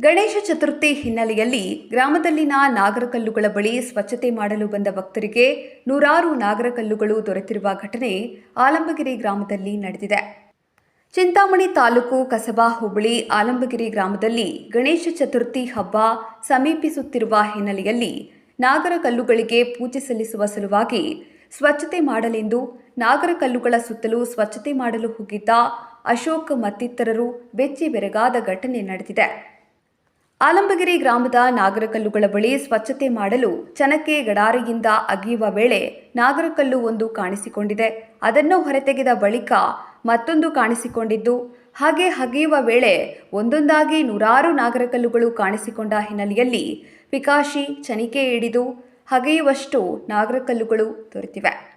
ಗಣೇಶ ಚತುರ್ಥಿ ಹಿನ್ನೆಲೆಯಲ್ಲಿ ಗ್ರಾಮದಲ್ಲಿನ ನಾಗರಕಲ್ಲುಗಳ ಬಳಿ ಸ್ವಚ್ಛತೆ ಮಾಡಲು ಬಂದ ಭಕ್ತರಿಗೆ ನೂರಾರು ನಾಗರಕಲ್ಲುಗಳು ದೊರೆತಿರುವ ಘಟನೆ ಆಲಂಬಗಿರಿ ಗ್ರಾಮದಲ್ಲಿ ನಡೆದಿದೆ. ಚಿಂತಾಮಣಿ ತಾಲೂಕು ಕಸಬಾ ಹೋಬಳಿ ಆಲಂಬಗಿರಿ ಗ್ರಾಮದಲ್ಲಿ ಗಣೇಶ ಚತುರ್ಥಿ ಹಬ್ಬ ಸಮೀಪಿಸುತ್ತಿರುವ ಹಿನ್ನೆಲೆಯಲ್ಲಿ ನಾಗರಕಲ್ಲುಗಳಿಗೆ ಪೂಜೆ ಸಲ್ಲಿಸುವ ಸಲುವಾಗಿ ಸ್ವಚ್ಛತೆ ಮಾಡಲೆಂದು ನಾಗರಕಲ್ಲುಗಳ ಸುತ್ತಲೂ ಸ್ವಚ್ಛತೆ ಮಾಡಲು ಹೋಗಿದ್ದ ಅಶೋಕ್ ಮತ್ತಿತರರು ಬೆಚ್ಚಿ ಬೆರಗಾದ ಘಟನೆ ನಡೆದಿದೆ. ಆಲಂಬಗಿರಿ ಗ್ರಾಮದ ನಾಗರಕಲ್ಲುಗಳ ಬಳಿ ಸ್ವಚ್ಛತೆ ಮಾಡಲು ಚನಕ್ಕೆ ಗಡಾರಿಯಿಂದ ಅಗಿಯುವ ವೇಳೆ ನಾಗರಕಲ್ಲು ಒಂದು ಕಾಣಿಸಿಕೊಂಡಿದೆ. ಅದನ್ನು ಹೊರತೆಗೆದ ಬಳಿಕ ಮತ್ತೊಂದು ಕಾಣಿಸಿಕೊಂಡಿದ್ದು. ಹಾಗೆ ಹಗೆಯುವ ವೇಳೆ ಒಂದೊಂದಾಗಿ ನೂರಾರು ನಾಗರಕಲ್ಲುಗಳು ಕಾಣಿಸಿಕೊಂಡ ಹಿನ್ನೆಲೆಯಲ್ಲಿ ಪಿಕಾಶಿ ಚನಿಕೆ ಹಿಡಿದು ಹಗೆಯುವಷ್ಟು ನಾಗರಕಲ್ಲುಗಳು ದೊರೆತಿವೆ.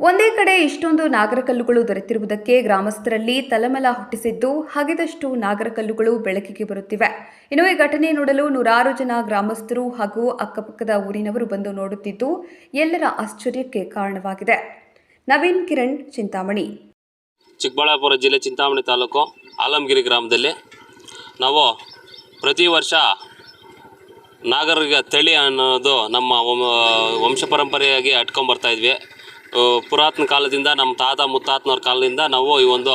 ಒಂದೇ ಕಡೆ ಇಷ್ಟೊಂದು ನಾಗರಕಲ್ಲುಗಳು ದೊರೆತಿರುವುದಕ್ಕೆ ಗ್ರಾಮಸ್ಥರಲ್ಲಿ ತಲಮಲ ಹುಟ್ಟಿಸಿದ್ದು ಹಗೆದಷ್ಟು ನಾಗರಕಲ್ಲುಗಳು ಬೆಳಕಿಗೆ ಬರುತ್ತಿವೆ. ಇನ್ನು ಈ ಘಟನೆ ನೋಡಲು ನೂರಾರು ಜನ ಗ್ರಾಮಸ್ಥರು ಹಾಗೂ ಅಕ್ಕಪಕ್ಕದ ಊರಿನವರು ಬಂದು ನೋಡುತ್ತಿದ್ದು ಎಲ್ಲರ ಆಶ್ಚರ್ಯಕ್ಕೆ ಕಾರಣವಾಗಿದೆ. ನವೀನ್ ಕಿರಣ್, ಚಿಂತಾಮಣಿ. ಚಿಕ್ಕಬಳ್ಳಾಪುರ ಜಿಲ್ಲೆ ಚಿಂತಾಮಣಿ ತಾಲೂಕು ಆಲಮಗಿರಿ ಗ್ರಾಮದಲ್ಲಿ ನಾವು ಪ್ರತಿ ವರ್ಷ ನಾಗರಿಕ ತಳಿ ಅನ್ನೋದು ನಮ್ಮ ವಂಶ- ಪರಂಪರೆಯಾಗಿ ಇದ್ವಿ. ಪುರಾತನ ಕಾಲದಿಂದ ನಮ್ಮ ತಾತ ಮುತ್ತಾತನವ್ರ ಕಾಲದಿಂದ ನಾವು ಈ ಒಂದು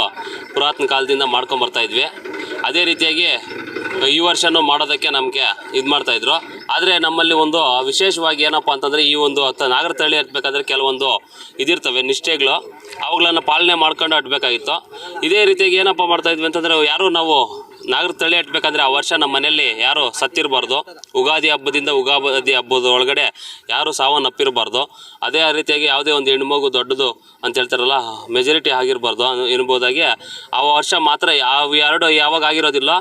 ಪುರಾತನ ಕಾಲದಿಂದ ಮಾಡ್ಕೊಂಬರ್ತಾ ಇದ್ವಿ. ಅದೇ ರೀತಿಯಾಗಿ ಈ ವರ್ಷನೂ ಮಾಡೋದಕ್ಕೆ ನಮಗೆ ಇದು ಮಾಡ್ತಾಯಿದ್ರು ಆದರೆ ನಮ್ಮಲ್ಲಿ ಒಂದು ವಿಶೇಷವಾಗಿ ಏನಪ್ಪ ಅಂತಂದರೆ ಈ ಒಂದು ಹತ್ತು ನಾಗರ ತಳಿ ಹತ್ಬೇಕಾದ್ರೆ ಕೆಲವೊಂದು ಇದಿರ್ತವೆ ನಿಷ್ಠೆಗಳು. ಅವುಗಳನ್ನು ಪಾಲನೆ ಮಾಡ್ಕೊಂಡು ಅಟ್ಬೇಕಾಗಿತ್ತು ಇದೇ ರೀತಿಯಾಗಿ ಏನಪ್ಪ ಮಾಡ್ತಾಯಿದ್ವಿ ಅಂತಂದರೆ ಯಾರು ನಾವು ನಾಗರ ತಳಿ ಹಟ್ಬೇಕಂದ್ರೆ ಆ ವರ್ಷ ನಮ್ಮ ಮನೆಯಲ್ಲಿ ಯಾರು ಸತ್ತಿರಬಾರ್ದು. ಉಗಾದಿ ಹಬ್ಬದಿಂದ ಉಗಾದಿ ಹಬ್ಬದ ಒಳಗಡೆ ಯಾರು ಸಾವನ್ನಪ್ಪಿರಬಾರ್ದು ಅದೇ ರೀತಿಯಾಗಿ ಯಾವುದೇ ಒಂದು ಹೆಣ್ಮಗು ದೊಡ್ಡದು ಅಂತ ಹೇಳ್ತಾರಲ್ಲ ಮೆಜಾರಿಟಿ ಆಗಿರಬಾರ್ದು ಎನ್ಬೋದಾಗಿ. ಆ ವರ್ಷ ಮಾತ್ರ ಯಾವ ಎರಡು ಯಾವಾಗ ಆಗಿರೋದಿಲ್ಲ.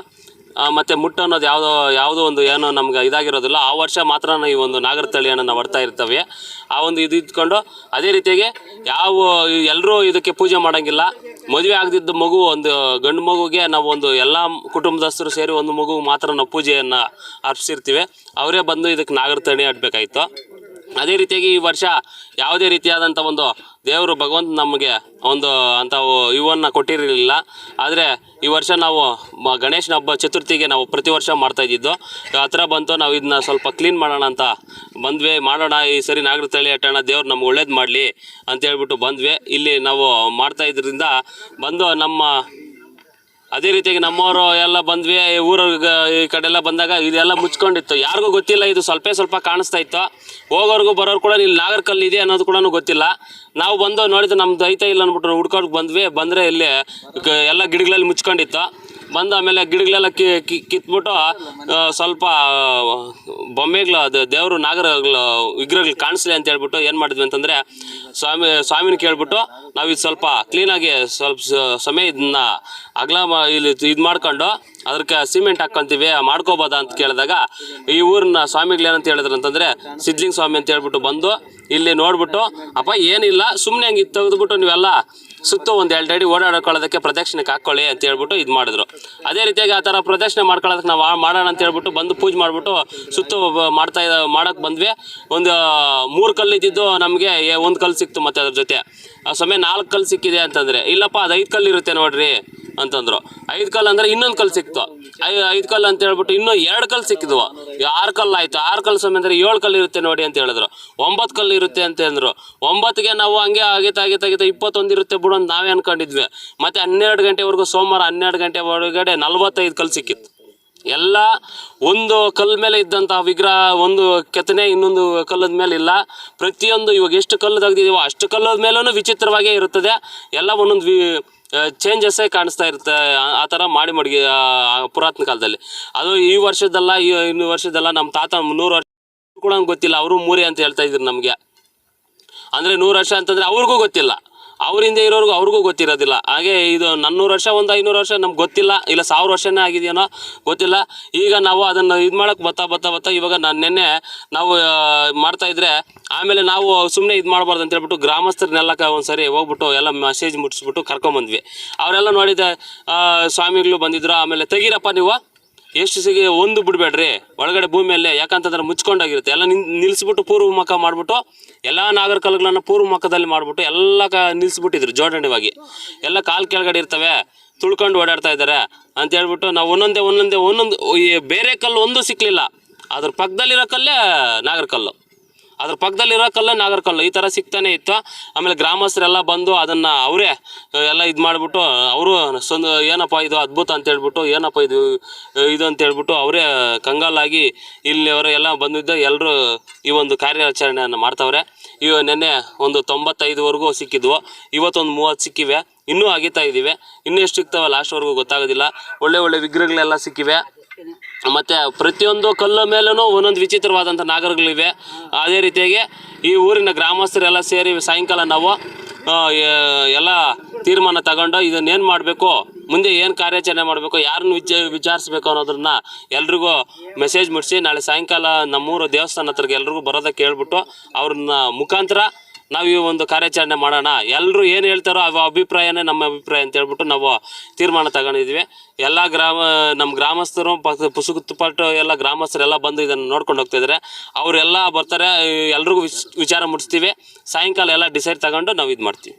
ಮತ್ತು ಮುಟ್ಟು ಅನ್ನೋದು ಯಾವುದೋ ಯಾವುದೋ ಒಂದು ಏನೋ ನಮ್ಗೆ ಇದಾಗಿರೋದಿಲ್ಲ. ಆ ವರ್ಷ ಮಾತ್ರ ಈ ಒಂದು ನಾಗರ ತಳಿಯನ್ನು ನಾವು ಹೊಡ್ತಾ ಇರ್ತವೆ. ಆ ಒಂದು ಇದು ಇದ್ಕೊಂಡು ಅದೇ ರೀತಿಯಾಗಿ ಯಾವ, ಎಲ್ಲರೂ ಇದಕ್ಕೆ ಪೂಜೆ ಮಾಡೋಂಗಿಲ್ಲ. ಮದುವೆ ಆಗದಿದ್ದ ಮಗು, ಒಂದು ಗಂಡು ಮಗುಗೆ ನಾವು ಒಂದು ಎಲ್ಲ ಕುಟುಂಬದಸ್ಥರು ಸೇರಿ ಒಂದು ಮಗು ಮಾತ್ರ ನಾವು ಪೂಜೆಯನ್ನು ಅರ್ಪಿಸಿರ್ತೀವಿ. ಅವರೇ ಬಂದು ಇದಕ್ಕೆ ನಾಗರ ತಣಿ ಅಡ್ಬೇಕಾಗಿತ್ತು ಅದೇ ರೀತಿಯಾಗಿ ಈ ವರ್ಷ ಯಾವುದೇ ರೀತಿಯಾದಂಥ ಒಂದು ದೇವರು ಭಗವಂತ ನಮಗೆ ಒಂದು ಅಂತ ಇವನ್ನು ಕೊಟ್ಟಿರಲಿಲ್ಲ. ಆದರೆ ಈ ವರ್ಷ ನಾವು ಮ ಗಣೇಶನ ಹಬ್ಬ ಚತುರ್ಥಿಗೆ ನಾವು ಪ್ರತಿ ವರ್ಷ ಮಾಡ್ತಾಯಿದ್ದು ಹತ್ರ ಬಂತು, ನಾವು ಇದನ್ನ ಸ್ವಲ್ಪ ಕ್ಲೀನ್ ಮಾಡೋಣ ಅಂತ ಬಂದ್ವಿ. ಮಾಡೋಣ, ಈ ಸರಿ ನಾಗರ ತಳಿ ಹಟ್ಟೋಣ ದೇವ್ರು ನಮ್ಗೆ ಒಳ್ಳೇದು ಮಾಡಲಿ ಅಂತ ಹೇಳ್ಬಿಟ್ಟು ಬಂದ್ವಿ. ಇಲ್ಲಿ ನಾವು ಮಾಡ್ತಾ ಬಂದು ನಮ್ಮ ಅದೇ ರೀತಿಯಾಗಿ ನಮ್ಮವರು ಎಲ್ಲ ಬಂದ್ವಿ ಊರಿಗೆ ಈ ಕಡೆ ಎಲ್ಲ ಬಂದಾಗ ಇದೆಲ್ಲ ಮುಚ್ಕೊಂಡಿತ್ತು. ಯಾರಿಗೂ ಗೊತ್ತಿಲ್ಲ, ಇದು ಸ್ವಲ್ಪ ಸ್ವಲ್ಪ ಕಾಣಿಸ್ತಾ ಇತ್ತು. ಹೋಗೋರ್ಗು ಬರೋರು ಕೂಡ ಇಲ್ಲಿ ನಾಗರ್ಕಲ್ಲು ಇದೆ ಅನ್ನೋದು ಕೂಡ ಗೊತ್ತಿಲ್ಲ. ನಾವು ಬಂದು ನೋಡಿದ್ರೆ ನಮ್ದು ಐತೆ ಇಲ್ಲ ಅಂದ್ಬಿಟ್ಟು ಹುಡ್ಕೊಂಡು ಬಂದ್ವಿ, ಬಂದರೆ ಇಲ್ಲಿ ಎಲ್ಲ ಗಿಡಗಳಲ್ಲಿ ಮುಚ್ಕೊಂಡಿತ್ತು. ಬಂದು ಆಮೇಲೆ ಗಿಡಗಳೆಲ್ಲ ಕಿ ಕಿತ್ಬಿಟ್ಟು ಸ್ವಲ್ಪ ಬೊಂಬೆಗಳು ಅದು ದೇವರು ನಾಗರಗಳು ವಿಗ್ರಹಗಳು ಕಾಣಿಸ್ಲಿ ಅಂತ ಹೇಳ್ಬಿಟ್ಟು ಏನು ಮಾಡಿದ್ವಿ ಅಂತಂದರೆ, ಸ್ವಾಮಿ, ಸ್ವಾಮಿನ ಕೇಳ್ಬಿಟ್ಟು ನಾವು ಇದು ಸ್ವಲ್ಪ ಕ್ಲೀನಾಗಿ ಸ್ವಲ್ಪ ಸಮಯ ಇದನ್ನ ಅಗಲ ಇಲ್ಲಿ ಇದು ಮಾಡ್ಕೊಂಡು ಅದಕ್ಕೆ ಸಿಮೆಂಟ್ ಹಾಕ್ಕೊಂತೀವಿ, ಮಾಡ್ಕೋಬೋದಾ ಅಂತ ಕೇಳಿದಾಗ ಈ ಊರಿನ ಸ್ವಾಮಿಗಳು ಏನಂತ ಹೇಳಿದ್ರು ಅಂತಂದರೆ, ಸಿದ್ಲಿಂಗ ಸ್ವಾಮಿ ಅಂತ ಹೇಳ್ಬಿಟ್ಟು ಬಂದು ಇಲ್ಲಿ ನೋಡ್ಬಿಟ್ಟು, ಅಪ್ಪ, ಏನಿಲ್ಲ ಸುಮ್ಮನೆ ಹಂಗೆ ಇದು ತೆಗೆದ್ಬಿಟ್ಟು ನೀವೆಲ್ಲ ಸುತ್ತ ಒಂದು ಎರಡು ಅಡಿ ಓಡಾಡ್ಕೊಳ್ಳೋದಕ್ಕೆ ಪ್ರದಕ್ಷಿಣೆಗೆ ಹಾಕ್ಕೊಳ್ಳಿ ಅಂತ ಹೇಳ್ಬಿಟ್ಟು ಇದು ಮಾಡಿದ್ರು. ಅದೇ ರೀತಿಯಾಗಿ ಆ ಥರ ಪ್ರದಕ್ಷಿಣೆ ಮಾಡ್ಕೊಳ್ಳೋದಕ್ಕೆ ನಾವು ಮಾಡೋಣ ಅಂತ ಹೇಳ್ಬಿಟ್ಟು ಬಂದು ಪೂಜೆ ಮಾಡಿಬಿಟ್ಟು ಸುತ್ತ ಮಾಡ್ತಾ ಇದ್ದ ಮಾಡೋಕ್ಕೆ ಬಂದ್ವಿ. ಒಂದು ಮೂರು ಕಲ್ಲು ಇದ್ದಿದ್ದು ನಮಗೆ ಒಂದು ಕಲ್ಲು ಸಿಕ್ತು ಮತ್ತೆ ಅದ್ರ ಜೊತೆ. ಆ, ಸಮಯ ನಾಲ್ಕು ಕಲ್ಲು ಸಿಕ್ಕಿದೆ ಅಂತಂದರೆ, ಇಲ್ಲಪ್ಪ, ಅದು ಐದು ಕಲ್ಲು ಇರುತ್ತೆ ನೋಡ್ರಿ ಅಂತಂದ್ರು. ಐದು ಕಲ್ಲು ಅಂದರೆ ಇನ್ನೊಂದು ಕಲ್ಲು ಸಿಕ್ತು. ಐ ಐದು ಕಲ್ಲು ಅಂತ ಹೇಳ್ಬಿಟ್ಟು ಇನ್ನೂ ಎರಡು ಕಲ್ಲು ಸಿಕ್ಕಿದ್ವು. ಆರು ಕಲ್ಲು ಆಯ್ತು. ಆರು ಕಲ್ಲು ಸಮಯ ಅಂದರೆ ಏಳು ಕಲ್ಲು ಇರುತ್ತೆ ನೋಡಿ ಅಂತ ಹೇಳಿದ್ರು. ಒಂಬತ್ತು ಕಲ್ಲು ಇರುತ್ತೆ ಅಂತ ಅಂದರು. ಒಂಬತ್ತಿಗೆ ನಾವು ಹಂಗೆ ಆಗೀತ ಆಗೀತ ಇಪ್ಪತ್ತೊಂದು ಇರುತ್ತೆ ಬಿಡು ಅಂತ ನಾವೇ ಅನ್ಕೊಂಡಿದ್ವಿ. ಮತ್ತು ಹನ್ನೆರಡು ಗಂಟೆವರೆಗೂ ಸೋಮವಾರ ಹನ್ನೆರಡು ಗಂಟೆ ಒಳಗಡೆ ನಲ್ವತ್ತೈದು ಕಲ್ಲು ಸಿಕ್ಕಿತ್ತು. ಎಲ್ಲ ಒಂದು ಕಲ್ಲು ಮೇಲೆ ಇದ್ದಂಥ ವಿಗ್ರಹ, ಒಂದು ಕೆತ್ತನೆ, ಇನ್ನೊಂದು ಕಲ್ಲದ ಮೇಲೆ ಇಲ್ಲ. ಪ್ರತಿಯೊಂದು ಇವಾಗ ಎಷ್ಟು ಕಲ್ಲು ತೆಗ್ದಿದೀವೋ ಅಷ್ಟು ಕಲ್ಲದ ಮೇಲೂ ವಿಚಿತ್ರವಾಗೇ ಇರುತ್ತದೆ. ಎಲ್ಲ ಒಂದೊಂದು ವಿ ಚೇಂಜಸ್ಸೇ ಕಾಣಿಸ್ತಾ ಇರುತ್ತೆ. ಆ- ಥರ ಮಾಡಿ ಮಡಗಿ ಪುರಾತನ ಕಾಲದಲ್ಲಿ. ಅದು ಈ ವರ್ಷದಲ್ಲ ಈ ಇನ್ನು ವರ್ಷದಲ್ಲ ನಮ್ಮ ತಾತ ನೂರು ವರ್ಷ ಕೂಡ ಗೊತ್ತಿಲ್ಲ. ಅವರು ಮೂರೇ ಅಂತ ಹೇಳ್ತಾ ಇದ್ರು ನಮಗೆ. ಅಂದರೆ ನೂರು ವರ್ಷ ಅಂತಂದರೆ ಅವ್ರಿಗೂ ಗೊತ್ತಿಲ್ಲ. ಅವರಿಂದ ಇರೋರ್ಗು ಅವ್ರಿಗೂ ಗೊತ್ತಿರೋದಿಲ್ಲ. ಹಾಗೆ ಇದು ನನ್ನೂರು ವರ್ಷ, ಒಂದು ಐನೂರು ವರ್ಷ ನಮ್ಗೆ ಗೊತ್ತಿಲ್ಲ. ಇಲ್ಲ ಸಾವಿರ ವರ್ಷನೇ ಆಗಿದೆಯೇನೋ ಗೊತ್ತಿಲ್ಲ. ಈಗ ನಾವು ಅದನ್ನು ಇದು ಮಾಡೋಕೆ ಬತ್ತಾ ಬತ್ತಾ ಬತ್ತಾ ಇವಾಗ ನಾನು ನಿನ್ನೆ ನಾವು ಮಾಡ್ತಾ ಇದ್ರೆ ಆಮೇಲೆ ನಾವು ಸುಮ್ಮನೆ ಇದು ಮಾಡಬಾರ್ದು ಅಂತ ಹೇಳ್ಬಿಟ್ಟು ಗ್ರಾಮಸ್ಥರನ್ನೆಲ್ಲ ಕ, ಒಂದ್ಸರಿ ಹೋಗ್ಬಿಟ್ಟು ಎಲ್ಲ ಮೆಸೇಜ್ ಮುಟ್ಟಿಸ್ಬಿಟ್ಟು ಕರ್ಕೊಂಬಂದ್ವಿ. ಅವರೆಲ್ಲ ನೋಡಿದ ಸ್ವಾಮಿಗಳು ಬಂದಿದ್ರು. ಆಮೇಲೆ ತೆಗೀರಪ್ಪ ನೀವು? ಎಷ್ಟು ಸಿಗಿ ಒಂದು ಬಿಡಬೇಡ್ರಿ. ಒಳಗಡೆ ಭೂಮಿಯಲ್ಲೇ ಯಾಕಂತಂದ್ರೆ ಮುಚ್ಕೊಂಡಾಗಿರುತ್ತೆ. ಎಲ್ಲ ನಿನ್ ನಿಲ್ಲಿಸ್ಬಿಟ್ಟು ಪೂರ್ವ ಮುಖ ಮಾಡಿಬಿಟ್ಟು, ಎಲ್ಲ ನಾಗರಿಕಲ್ಗಳನ್ನ ಪೂರ್ವ ಮುಖದಲ್ಲಿ ಮಾಡಿಬಿಟ್ಟು ಎಲ್ಲ ಕ ನಿಲ್ಲಿಸ್ಬಿಟ್ಟಿದ್ರು ಜೋಡಣೆವಾಗಿ. ಎಲ್ಲ ಕಾಲು ಕೆಳಗಡೆ ಇರ್ತವೆ. ತುಳ್ಕೊಂಡು ಓಡಾಡ್ತಾ ಇದ್ದಾರೆ. ಅಂತ ಹೇಳ್ಬಿಟ್ಟು ನಾವು ಒಂದೊಂದೇ ಒಂದೊಂದೇ, ಒಂದೊಂದು ಬೇರೆ ಕಲ್ಲು ಒಂದು ಸಿಕ್ಕಲಿಲ್ಲ ಅದ್ರ ಪಕ್ಕದಲ್ಲಿರೋ ಕಲ್ಲೇ ನಾಗರಕಲ್ಲು ಅದ್ರ ಪಕ್ಕದಲ್ಲಿರೋ ನಾಗರ ಕಲ್ಲು, ಈ ಥರ ಸಿಗ್ತಾನೆ ಇತ್ತು. ಆಮೇಲೆ ಗ್ರಾಮಸ್ಥರೆಲ್ಲ ಬಂದು ಅದನ್ನು ಅವರೇ ಎಲ್ಲ ಇದು ಮಾಡಿಬಿಟ್ಟು, ಅವರು ಏನಪ್ಪಾ ಏನಪ್ಪ ಇದು ಅದ್ಭುತ ಅಂತ ಹೇಳ್ಬಿಟ್ಟು, ಏನಪ್ಪ ಇದು ಇದು ಅಂತ ಹೇಳ್ಬಿಟ್ಟು ಅವರೇ ಕಂಗಾಲಾಗಿ ಇಲ್ಲಿಯವರು ಎಲ್ಲ ಬಂದಿದ್ದ ಎಲ್ಲರೂ ಈ ಒಂದು ಕಾರ್ಯಾಚರಣೆಯನ್ನು ಮಾಡ್ತಾವ್ರೆ. ಇವ ನೆನ್ನೆ ಒಂದು ತೊಂಬತ್ತೈದುವರೆಗೂ ಸಿಕ್ಕಿದ್ವು. ಇವತ್ತೊಂದು ಮೂವತ್ತು ಸಿಕ್ಕಿವೆ. ಇನ್ನೂ ಅಗಿತಾ ಇದ್ದೀವಿ ಇನ್ನೂ ಎಷ್ಟು ಸಿಗ್ತಾವೆ ಲಾಸ್ಟ್ವರೆಗೂ ಗೊತ್ತಾಗೋದಿಲ್ಲ. ಒಳ್ಳೆ ಒಳ್ಳೆ ವಿಗ್ರಹಗಳೆಲ್ಲ ಸಿಕ್ಕಿವೆ. ಮತ್ತು ಪ್ರತಿಯೊಂದು ಕಲ್ಲು ಮೇಲೂ ಒಂದೊಂದು ವಿಚಿತ್ರವಾದಂಥ ನಾಗರಗಳಿವೆ. ಅದೇ ರೀತಿಯಾಗಿ ಈ ಊರಿನ ಗ್ರಾಮಸ್ಥರೆಲ್ಲ ಸೇರಿ ಸಾಯಂಕಾಲ ನಾವು ಎಲ್ಲ ತೀರ್ಮಾನ ತಗೊಂಡು ಇದನ್ನೇನು ಮಾಡಬೇಕು, ಮುಂದೆ ಏನು ಕಾರ್ಯಾಚರಣೆ ಮಾಡಬೇಕು, ಯಾರನ್ನು ವಿಚ, ವಿಚಾರಿಸ್ಬೇಕು ಅನ್ನೋದನ್ನ ಎಲ್ರಿಗೂ ಮೆಸೇಜ್ ಮುಟ್ಟಿಸಿ ನಾಳೆ ಸಾಯಂಕಾಲ ನಮ್ಮೂರು ದೇವಸ್ಥಾನ ಹತ್ರಕ್ಕೆ ಎಲ್ರಿಗೂ ಬರೋದಕ್ಕೆ ಹೇಳ್ಬಿಟ್ಟು ಅವ್ರನ್ನ ಮುಖಾಂತರ ನಾವು ಈ ಒಂದು ಕಾರ್ಯಾಚರಣೆ ಮಾಡೋಣ. ಎಲ್ಲರೂ ಏನು ಹೇಳ್ತಾರೋ ಅವ ಅಭಿಪ್ರಾಯನೇ ನಮ್ಮ ಅಭಿಪ್ರಾಯ ಅಂತ ಹೇಳ್ಬಿಟ್ಟು ನಾವು ತೀರ್ಮಾನ ತಗೊಂಡಿದ್ವಿ. ಎಲ್ಲ ಗ್ರಾಮ ನಮ್ಮ ಗ್ರಾಮಸ್ಥರು ಪಕ್ಕ ಪುಸುಗುತ್ತುಪಟ್ಟು ಎಲ್ಲ ಗ್ರಾಮಸ್ಥರೆಲ್ಲ ಬಂದು ಇದನ್ನು ನೋಡ್ಕೊಂಡು ಹೋಗ್ತಿದ್ದಾರೆ ಅವರೆಲ್ಲ ಬರ್ತಾರೆ, ಎಲ್ರಿಗೂ ವಿಚ್, ವಿಚಾರ ಮುಟ್ಟಿಸ್ತೀವಿ ಸಾಯಂಕಾಲ ಎಲ್ಲ ಡಿಸೈಡ್ ತಗೊಂಡು ನಾವು ಇದು ಮಾಡ್ತೀವಿ.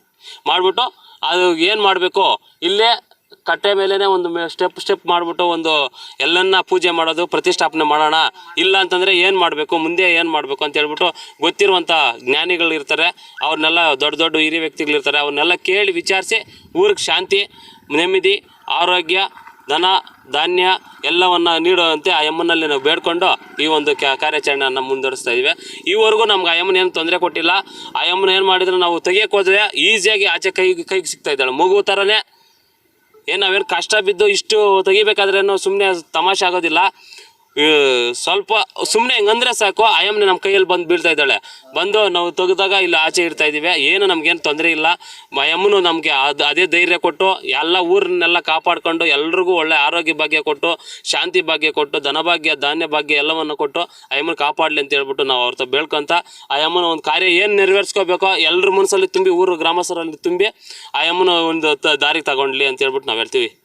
ಮಾಡಿಬಿಟ್ಟು ಅದು ಏನು ಮಾಡಬೇಕು? ಇಲ್ಲೇ ಕಟ್ಟೆ ಮೇಲೇ ಒಂದು ಸ್ಟೆಪ್ ಸ್ಟೆಪ್ ಮಾಡಿಬಿಟ್ಟು ಒಂದು ಎಲ್ಲನ್ನ ಪೂಜೆ ಮಾಡೋದು, ಪ್ರತಿಷ್ಠಾಪನೆ ಮಾಡೋಣ. ಇಲ್ಲ ಅಂತಂದರೆ ಏನು ಮಾಡಬೇಕು? ಮುಂದೆ ಏನು ಮಾಡಬೇಕು ಅಂತ ಹೇಳ್ಬಿಟ್ಟು ಗೊತ್ತಿರುವಂಥ ಜ್ಞಾನಿಗಳು ಇರ್ತಾರೆ. ಅವ್ರನ್ನೆಲ್ಲ ದೊಡ್ಡ ದೊಡ್ಡ ಹಿರಿಯ ವ್ಯಕ್ತಿಗಳಿರ್ತಾರೆ ಅವ್ರನ್ನೆಲ್ಲ ಕೇಳಿ ವಿಚಾರಿಸಿ ಊರಿಗೆ ಶಾಂತಿ, ನೆಮ್ಮದಿ, ಆರೋಗ್ಯ ದನ ಧಾನ್ಯ ಎಲ್ಲವನ್ನು ನೀಡುವಂತೆ ಆ ಯಮ್ಮನಲ್ಲಿ ನಾವು ಬೇಡ್ಕೊಂಡು ಈ ಒಂದು ಕ್ಯಾ ಕಾರ್ಯಾಚರಣೆಯನ್ನು ಮುಂದುವರಿಸ್ತಾ ಇದ್ದೀವಿ ಈವರೆಗೂ ನಮ್ಗೆ ಆ ಯಮ್ಮನ ಏನು ತೊಂದರೆ ಕೊಟ್ಟಿಲ್ಲ. ಆ ಯಮ್ಮನ ಏನು ಮಾಡಿದ್ರೆ ನಾವು ತೆಗಿಯೋಕೆ ಹೋದ್ರೆ ಈಸಿಯಾಗಿ ಆಚೆ ಕೈಗೆ ಕೈಗೆ ಸಿಗ್ತಾ ಇದ್ದಾಳೆ. ಮಗು ಥರನೇ ಏನು ನಾವೇನು ಕಷ್ಟ ಬಿದ್ದು ಇಷ್ಟು ತೆಗಿಬೇಕಾದ್ರೇನು ಸುಮ್ಮನೆ ತಮಾಷೆ ಆಗೋದಿಲ್ಲ. ಸ್ವಲ್ಪ ಸುಮ್ಮನೆ ಹೆಂಗಂದ್ರೆ ಸಾಕು. ಆಯಮ್ಮನೆ ನಮ್ಮ ಕೈಯಲ್ಲಿ ಬಂದು ಬೀಳ್ತಾ ಇದ್ದಾಳೆ. ಬಂದು ನಾವು ತೆಗೆದಾಗ ಇಲ್ಲಿ ಆಚೆ ಇರ್ತಾ ಇದ್ದೀವಿ. ಏನು ನಮಗೇನು ತೊಂದರೆ ಇಲ್ಲ. ಆಯಮ್ಮನು ನಮಗೆ ಅದು ಅದೇ ಧೈರ್ಯ ಕೊಟ್ಟು, ಎಲ್ಲ ಊರನ್ನೆಲ್ಲ ಕಾಪಾಡ್ಕೊಂಡು, ಎಲ್ರಿಗೂ ಒಳ್ಳೆ ಆರೋಗ್ಯ ಭಾಗ್ಯ ಕೊಟ್ಟು, ಶಾಂತಿ ಭಾಗ್ಯ ಕೊಟ್ಟು ಧನಭಾಗ್ಯ ಧಾನ್ಯ ಭಾಗ್ಯ ಎಲ್ಲವನ್ನು ಕೊಟ್ಟು ಆಯಮ್ಮನ ಕಾಪಾಡಲಿ ಅಂತ ಹೇಳ್ಬಿಟ್ಟು ನಾವು ಅವ್ರ ಬೆಳ್ಕೊಂತ ಆಯಮ್ಮನ ಒಂದು ಕಾರ್ಯ ಏನು ನೆರವೇರಿಸ್ಕೋಬೇಕೋ ಎಲ್ಲರ ಮನಸ್ಸಲ್ಲಿ ತುಂಬಿ, ಊರು ಗ್ರಾಮಸ್ಥರಲ್ಲಿ ತುಂಬಿ ಆಯಮ್ಮನ ಒಂದು ದಾರಿ ತಗೊಂಡ್ಲಿ ಅಂತ ಹೇಳ್ಬಿಟ್ಟು ನಾವು ಹೇಳ್ತೀವಿ.